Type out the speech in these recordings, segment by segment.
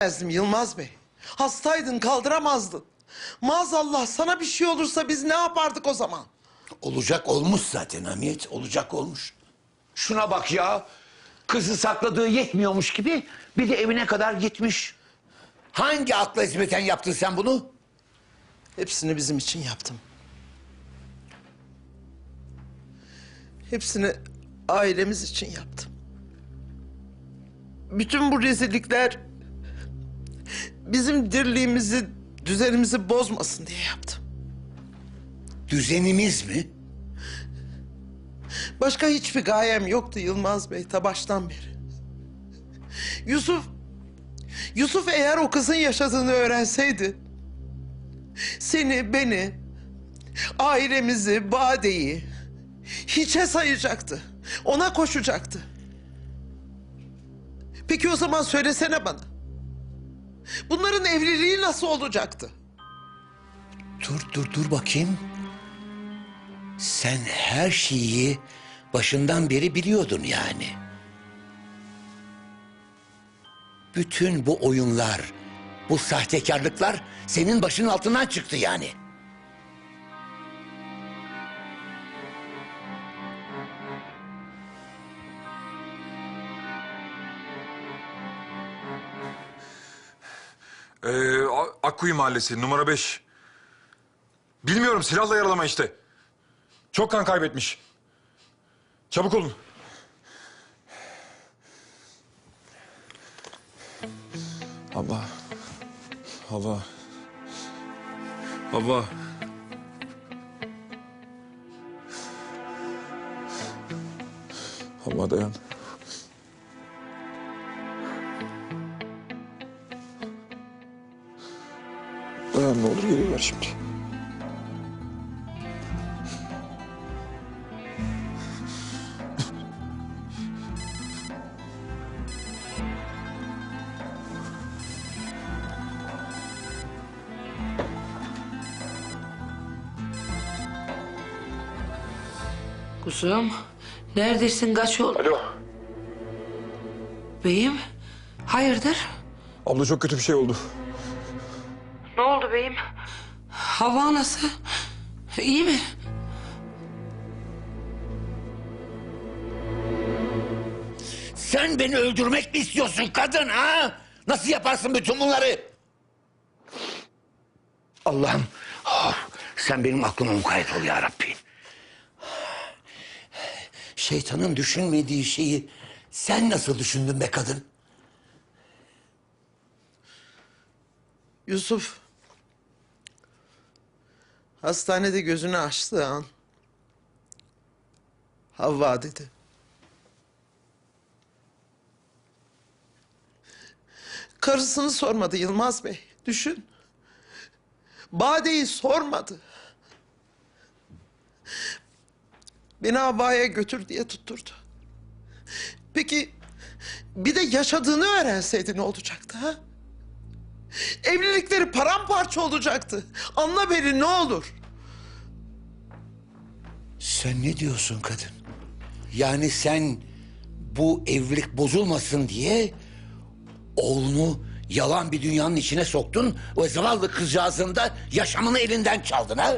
Ezdim Yılmaz Bey. Hastaydın kaldıramazdın. Maazallah sana bir şey olursa biz ne yapardık o zaman? Olacak olmuş zaten Hamiyet. Olacak olmuş. Şuna bak ya. Kızı sakladığı yetmiyormuş gibi bir de evine kadar gitmiş. Hangi akla hizmeten yaptın sen bunu? Hepsini bizim için yaptım. Hepsini ailemiz için yaptım. Bütün bu rezillikler bizim dirliğimizi, düzenimizi bozmasın diye yaptım. Düzenimiz mi? Başka hiçbir gayem yoktu Yılmaz Bey ta baştan beri. Yusuf, Yusuf eğer o kızın yaşadığını öğrenseydi... ...seni, beni, ailemizi, Bade'yi hiçe sayacaktı. Ona koşacaktı. Peki o zaman söylesene bana. Bunların evliliği nasıl olacaktı? Dur dur dur bakayım. Sen her şeyi başından beri biliyordun yani. Bütün bu oyunlar, bu sahtekarlıklar senin başının altından çıktı yani. Ee, Akkuyu Mahallesi numara 5. Bilmiyorum silahla yaralama işte. Çok kan kaybetmiş. Çabuk olun. Abla. Abla. Abla. Abla dayan. Dayan ne olur geliyorlar şimdi. Kuzum, neredesin? Kaç oldu? Alo. Beyim, hayırdır? Abla çok kötü bir şey oldu. Oldu beyim? Hava nasıl? İyi mi? Sen beni öldürmek mi istiyorsun kadın ha? Nasıl yaparsın bütün bunları? Allah'ım oh, sen benim aklıma mukayyet ol ya Rabbi. Şeytanın düşünmediği şeyi sen nasıl düşündün be kadın? Yusuf hastanede gözünü açtığı an Havva dedi. Karısını sormadı Yılmaz Bey. Düşün. Bade'yi sormadı. Beni Havva'ya götür diye tutturdu. Peki bir de yaşadığını öğrenseydi ne olacaktı ha? Evlilikleri paramparça olacaktı. Anla beni ne olur. Sen ne diyorsun kadın? Yani sen bu evlilik bozulmasın diye oğlunu yalan bir dünyanın içine soktun. O zavallı kızcağızın da yaşamını elinden çaldın ha?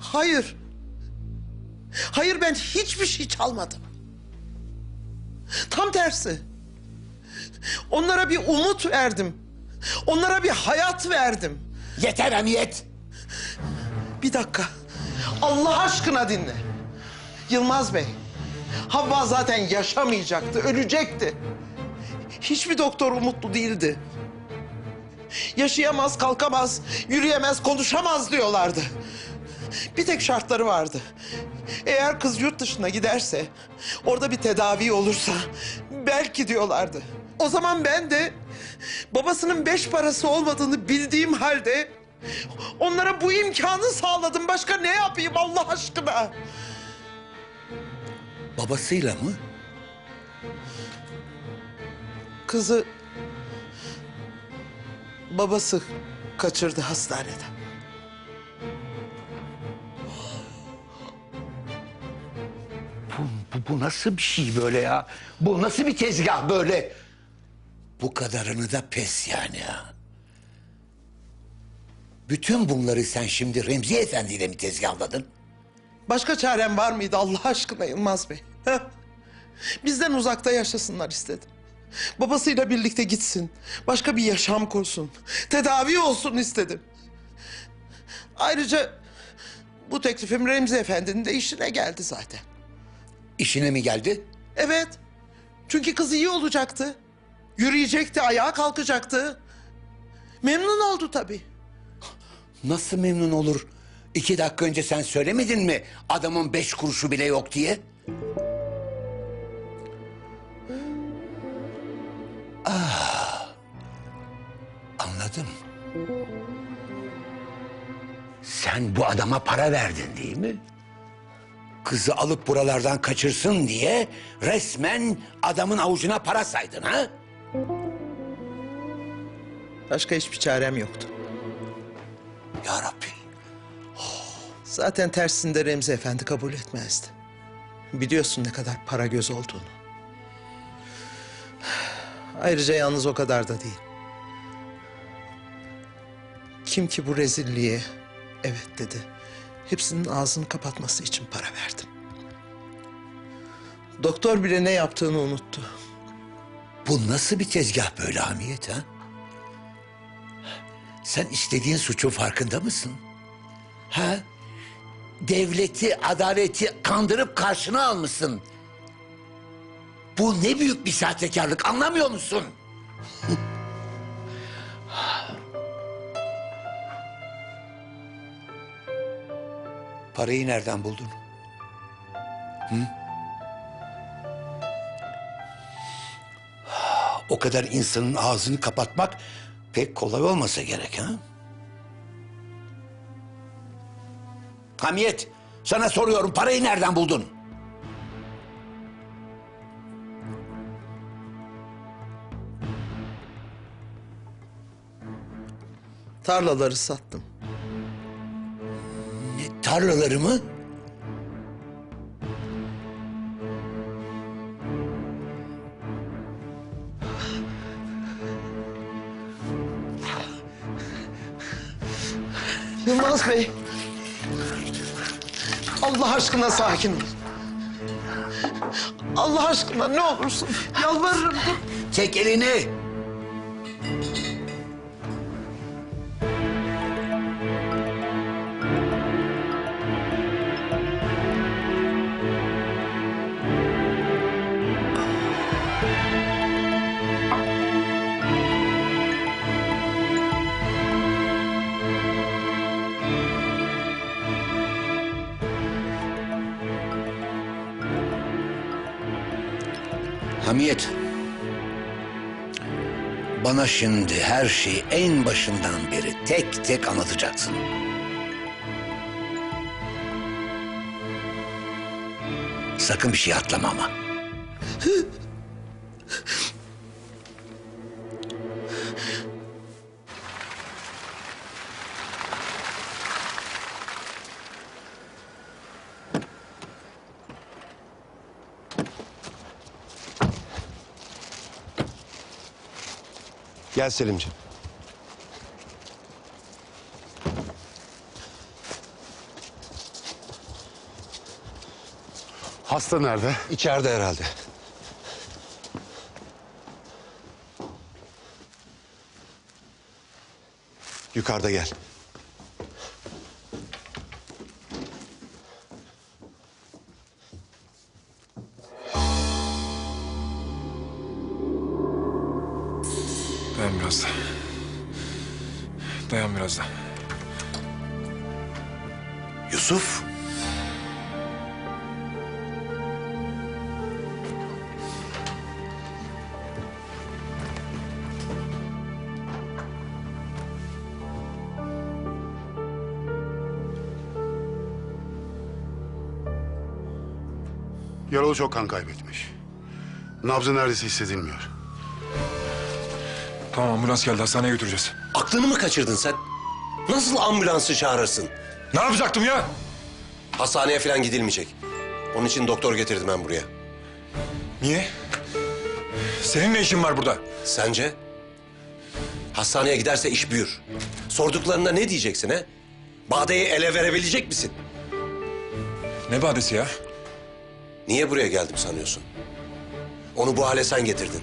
Hayır. Hayır ben hiçbir şey çalmadım. Tam tersi. Onlara bir umut verdim. Onlara bir hayat verdim. Yeter Hamiyet. Bir dakika. Allah aşkına dinle. Yılmaz Bey. Havva zaten yaşamayacaktı, ölecekti. Hiçbir doktor umutlu değildi. Yaşayamaz, kalkamaz, yürüyemez, konuşamaz diyorlardı. Bir tek şartları vardı. Eğer kız yurt dışına giderse, orada bir tedavi olursa belki diyorlardı. O zaman ben de babasının beş parası olmadığını bildiğim halde onlara bu imkanı sağladım. Başka ne yapayım Allah aşkına? Babasıyla mı? Kızı babası kaçırdı hastanede. Bu, bu, bu nasıl bir şey böyle ya? Bu nasıl bir tezgah böyle? Bu kadarını da pes yani ha. Bütün bunları sen şimdi Remzi Efendi ile mi tezgahladın? Başka çarem var mıydı Allah aşkına Yılmaz Bey? Heh. Bizden uzakta yaşasınlar istedim. Babasıyla birlikte gitsin. Başka bir yaşam kursun. Tedavi olsun istedim. Ayrıca bu teklifim Remzi Efendi'nin de işine geldi zaten. İşine mi geldi? Evet. Çünkü kız iyi olacaktı. Yürüyecekti, ayağa kalkacaktı. Memnun oldu tabii. Nasıl memnun olur? İki dakika önce sen söylemedin mi adamın beş kuruşu bile yok diye? Ah, anladım. Sen bu adama para verdin değil mi? Kızı alıp buralardan kaçırsın diye resmen adamın avucuna para saydın ha? Başka hiçbir çarem yoktu. Ya Rabbi. Zaten tersinde Remzi Efendi kabul etmezdi. Biliyorsun ne kadar para göz olduğunu. Ayrıca yalnız o kadar da değil. Kim ki bu rezilliğe evet dedi. Hepsinin ağzını kapatması için para verdim. Doktor bile ne yaptığını unuttu. Bu nasıl bir tezgah böyle Hamiyet ha? Sen istediğin suçun farkında mısın? Ha? Devleti, adaleti kandırıp karşına almışsın. Bu ne büyük bir sahtekarlık anlamıyor musun? Parayı nereden buldun? O kadar insanın ağzını kapatmak pek kolay olmasa gerek ha? Hamiyet, sana soruyorum parayı nereden buldun? Tarlaları sattım. Ne, tarlaları mı? Bey. Allah aşkına sakin ol. Allah aşkına ne olursun yalvarırım. Çek elini. Hamiyet. Bana şimdi her şeyi en başından beri tek tek anlatacaksın. Sakın bir şey atlama ama. Gel Selimciğim. Hasta nerede? İçeride herhalde. Yukarıda gel. Yusuf. Yaralı çok kan kaybetmiş. Nabzı neredeyse hissedilmiyor. Tamam ambulans geldi hastaneye götüreceğiz. Aklını mı kaçırdın sen? Nasıl ambulansı çağırırsın? Ne yapacaktım ya? Hastaneye falan gidilmeyecek. Onun için doktor getirdim ben buraya. Niye? Senin ne işin var burada? Sence? Hastaneye giderse iş büyür. Sorduklarında ne diyeceksin he? Bade'yi ele verebilecek misin? Ne badesi ya? Niye buraya geldim sanıyorsun? Onu bu hale sen getirdin.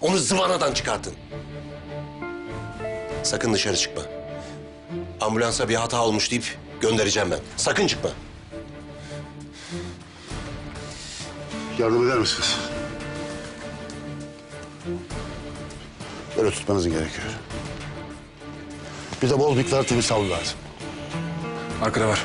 Onu zıvanadan çıkarttın. Sakın dışarı çıkma. Ambulansa bir hata olmuş deyip göndereceğim ben. Sakın çıkma. Yardım eder misiniz? Böyle tutmanız gerekiyor. Bir de bol miktar temiz havlu lazım. Arkada var.